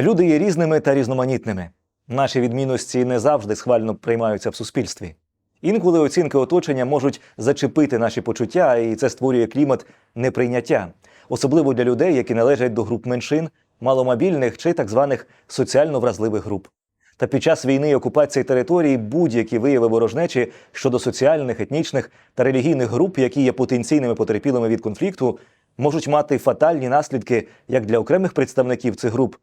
Люди є різними та різноманітними. Наші відмінності не завжди схвально приймаються в суспільстві. Інколи оцінки оточення можуть зачепити наші почуття, і це створює клімат неприйняття, особливо для людей, які належать до груп меншин, маломобільних чи так званих соціально вразливих груп. Та під час війни і окупації території будь-які вияви ворожнечі щодо соціальних, етнічних та релігійних груп, які є потенційними потерпілими від конфлікту, можуть мати фатальні наслідки як для окремих представників цих груп,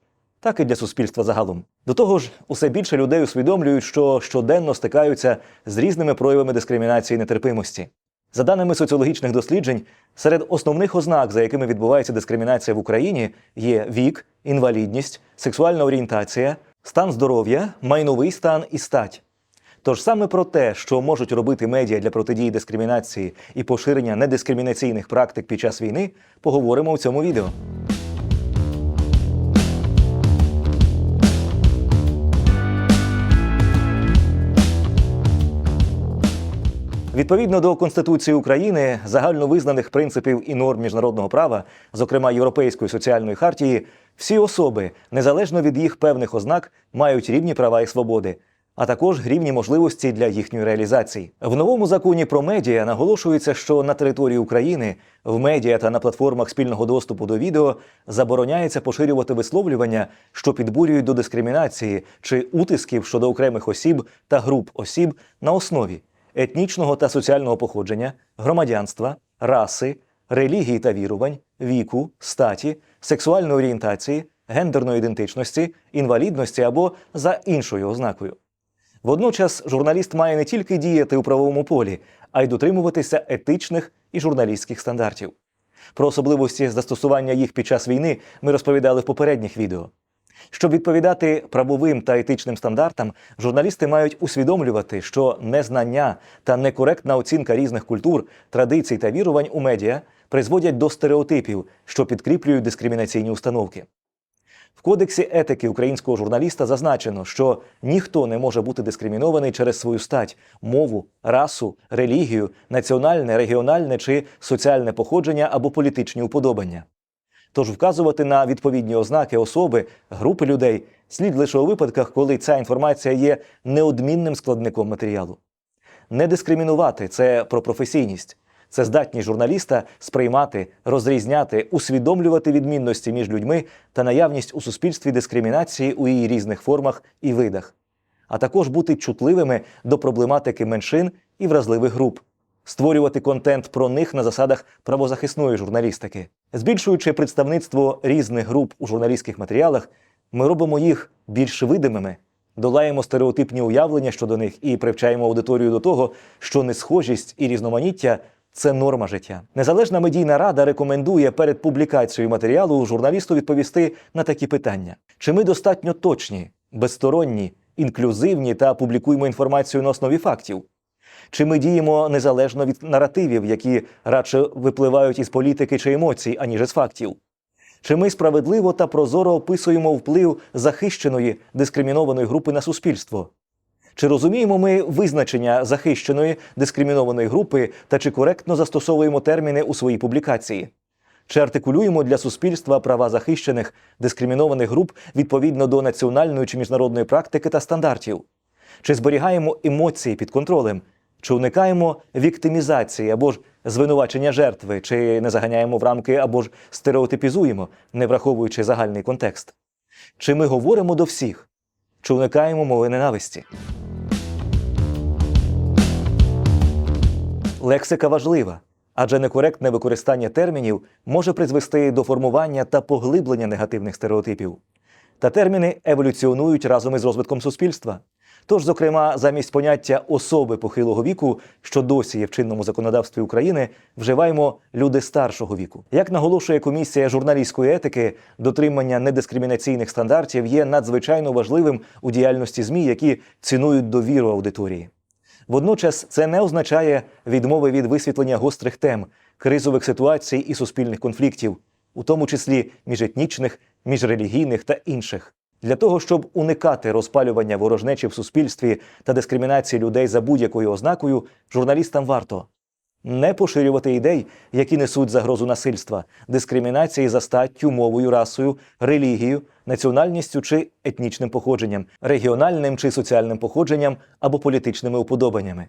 так і для суспільства загалом. До того ж, усе більше людей усвідомлюють, що щоденно стикаються з різними проявами дискримінації і нетерпимості. За даними соціологічних досліджень, серед основних ознак, за якими відбувається дискримінація в Україні, є вік, інвалідність, сексуальна орієнтація, стан здоров'я, майновий стан і стать. Тож саме про те, що можуть робити медіа для протидії дискримінації і поширення недискримінаційних практик під час війни, поговоримо в цьому відео. Відповідно до Конституції України, загальновизнаних принципів і норм міжнародного права, зокрема Європейської соціальної хартії, всі особи, незалежно від їх певних ознак, мають рівні права і свободи, а також рівні можливості для їхньої реалізації. В новому законі про медіа наголошується, що на території України в медіа та на платформах спільного доступу до відео забороняється поширювати висловлювання, що підбурюють до дискримінації чи утисків щодо окремих осіб та груп осіб на основі етнічного та соціального походження, громадянства, раси, релігії та вірувань, віку, статі, сексуальної орієнтації, гендерної ідентичності, інвалідності або за іншою ознакою. Водночас журналіст має не тільки діяти у правовому полі, а й дотримуватися етичних і журналістських стандартів. Про особливості застосування їх під час війни ми розповідали в попередніх відео. Щоб відповідати правовим та етичним стандартам, журналісти мають усвідомлювати, що незнання та некоректна оцінка різних культур, традицій та вірувань у медіа призводять до стереотипів, що підкріплюють дискримінаційні установки. В кодексі етики українського журналіста зазначено, що ніхто не може бути дискримінований через свою стать, мову, расу, релігію, національне, регіональне чи соціальне походження або політичні уподобання. Тож вказувати на відповідні ознаки особи, групи людей слід лише у випадках, коли ця інформація є неодмінним складником матеріалу. Не дискримінувати це про професійність, це здатність журналіста сприймати, розрізняти, усвідомлювати відмінності між людьми та наявність у суспільстві дискримінації у її різних формах і видах, а також бути чутливими до проблематики меншин і вразливих груп створювати контент про них на засадах правозахисної журналістики. Збільшуючи представництво різних груп у журналістських матеріалах, ми робимо їх більш видимими, долаємо стереотипні уявлення щодо них і привчаємо аудиторію до того, що несхожість і різноманіття це норма життя. Незалежна медійна рада рекомендує перед публікацією матеріалу журналісту відповісти на такі питання: чи ми достатньо точні, безсторонні, інклюзивні та публікуємо інформацію на основі фактів? Чи ми діємо незалежно від наративів, які радше випливають із політики чи емоцій, аніж із фактів? Чи ми справедливо та прозоро описуємо вплив захищеної дискримінованої групи на суспільство? Чи розуміємо ми визначення захищеної дискримінованої групи та чи коректно застосовуємо терміни у своїй публікації? Чи артикулюємо для суспільства права захищених дискримінованих груп відповідно до національної чи міжнародної практики та стандартів? Чи зберігаємо емоції під контролем? Чи уникаємо віктимізації або ж звинувачення жертви, чи не заганяємо в рамки або ж стереотипізуємо, не враховуючи загальний контекст? Чи ми говоримо до всіх, чи уникаємо мови ненависті? Лексика важлива, адже некоректне використання термінів може призвести до формування та поглиблення негативних стереотипів. Та терміни еволюціонують разом із розвитком суспільства. Тож, зокрема, замість поняття особи похилого віку, що досі є в чинному законодавстві України, вживаємо люди старшого віку. Як наголошує комісія журналістської етики, дотримання недискримінаційних стандартів є надзвичайно важливим у діяльності ЗМІ, які цінують довіру аудиторії. Водночас це не означає відмови від висвітлення гострих тем, кризових ситуацій і суспільних конфліктів, у тому числі міжетнічних, міжрелігійних та інших. Для того, щоб уникати розпалювання ворожнечі в суспільстві та дискримінації людей за будь-якою ознакою, журналістам варто не поширювати ідей, які несуть загрозу насильства, дискримінації за статтю, мовою, расою, релігією, національністю чи етнічним походженням, регіональним чи соціальним походженням або політичними уподобаннями.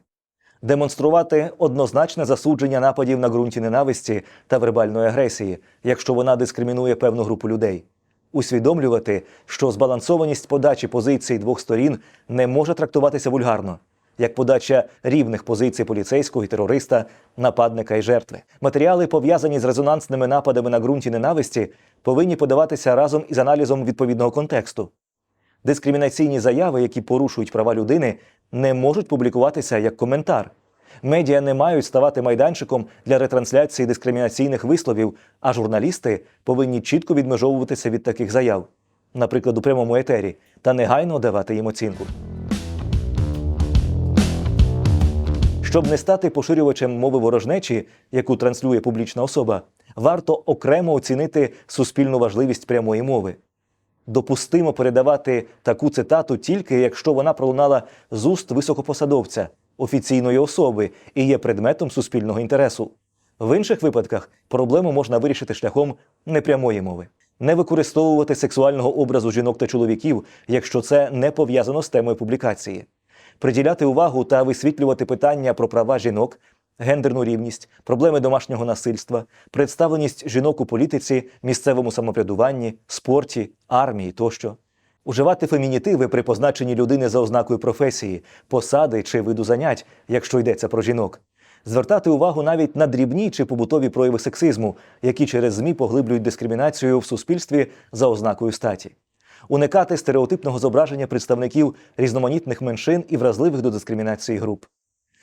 Демонструвати однозначне засудження нападів на ґрунті ненависті та вербальної агресії, якщо вона дискримінує певну групу людей. Усвідомлювати, що збалансованість подачі позицій двох сторін не може трактуватися вульгарно, як подача рівних позицій поліцейського і терориста, нападника і жертви. Матеріали, пов'язані з резонансними нападами на ґрунті ненависті, повинні подаватися разом із аналізом відповідного контексту. Дискримінаційні заяви, які порушують права людини, не можуть публікуватися як коментар. Медіа не мають ставати майданчиком для ретрансляції дискримінаційних висловів, а журналісти повинні чітко відмежовуватися від таких заяв, наприклад, у прямому етері, та негайно давати їм оцінку. Щоб не стати поширювачем мови ворожнечі, яку транслює публічна особа, варто окремо оцінити суспільну важливість прямої мови. Допустимо передавати таку цитату тільки якщо вона пролунала з уст високопосадовця, офіційної особи і є предметом суспільного інтересу. В інших випадках проблему можна вирішити шляхом непрямої мови. Не використовувати сексуального образу жінок та чоловіків, якщо це не пов'язано з темою публікації, приділяти увагу та висвітлювати питання про права жінок, гендерну рівність, проблеми домашнього насильства, представленість жінок у політиці, місцевому самоврядуванні, спорті, армії тощо. Уживати фемінітиви при позначенні людини за ознакою професії, посади чи виду занять, якщо йдеться про жінок. Звертати увагу навіть на дрібні чи побутові прояви сексизму, які через ЗМІ поглиблюють дискримінацію в суспільстві за ознакою статі. Уникати стереотипного зображення представників різноманітних меншин і вразливих до дискримінації груп.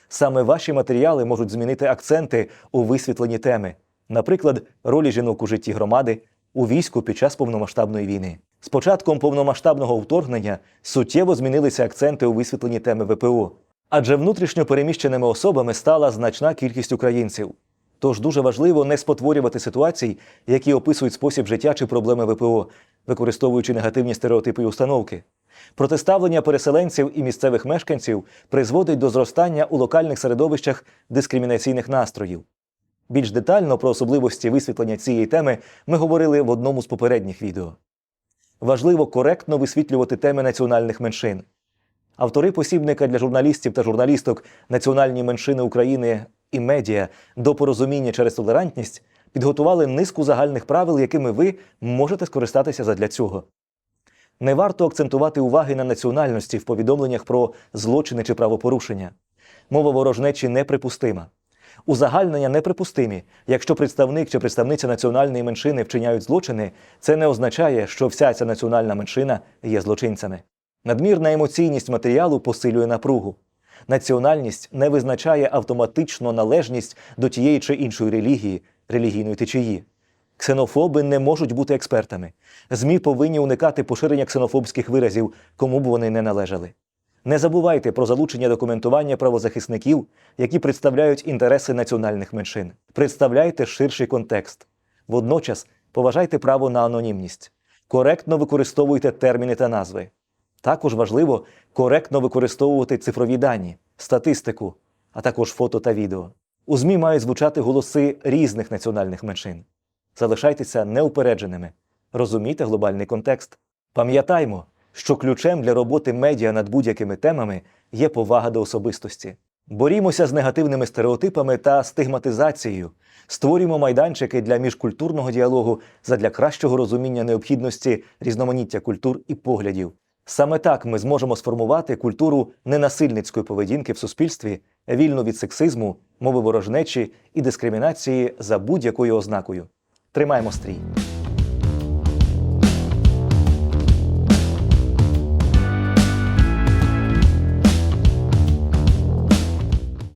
Саме ваші матеріали можуть змінити акценти у висвітленні теми, наприклад, ролі жінок у житті громади, у війську під час повномасштабної війни. З початком повномасштабного вторгнення суттєво змінилися акценти у висвітленні теми ВПО, адже внутрішньо переміщеними особами стала значна кількість українців. Тож дуже важливо не спотворювати ситуацій, які описують спосіб життя чи проблеми ВПО, використовуючи негативні стереотипи і установки. Протиставлення переселенців і місцевих мешканців призводить до зростання у локальних середовищах дискримінаційних настроїв. Більш детально про особливості висвітлення цієї теми ми говорили в одному з попередніх відео. Важливо коректно висвітлювати теми національних меншин. Автори посібника для журналістів та журналісток Національні меншини України і медіа до порозуміння через толерантність підготували низку загальних правил, якими ви можете скористатися задля цього. Не варто акцентувати уваги на національності в повідомленнях про злочини чи правопорушення. Мова ворожнечі неприпустима. Узагальнення неприпустимі. Якщо представник чи представниця національної меншини вчиняють злочини, це не означає, що вся ця національна меншина є злочинцями. Надмірна емоційність матеріалу посилює напругу. Національність не визначає автоматично належність до тієї чи іншої релігії, релігійної течії. Ксенофоби не можуть бути експертами. ЗМІ повинні уникати поширення ксенофобських виразів, кому б вони не належали. Не забувайте про залучення документування правозахисників, які представляють інтереси національних меншин. Представляйте ширший контекст. Водночас поважайте право на анонімність. Коректно використовуйте терміни та назви. Також важливо коректно використовувати цифрові дані, статистику, а також фото та відео. У ЗМІ мають звучати голоси різних національних меншин. Залишайтеся неупередженими, розумійте глобальний контекст. Пам'ятаймо, що ключем для роботи медіа над будь-якими темами є повага до особистості. Борімося з негативними стереотипами та стигматизацією, створюємо майданчики для міжкультурного діалогу задля кращого розуміння необхідності різноманіття культур і поглядів. Саме так ми зможемо сформувати культуру ненасильницької поведінки в суспільстві, вільну від сексизму, мови ворожнечі і дискримінації за будь-якою ознакою. Тримаємо стрій!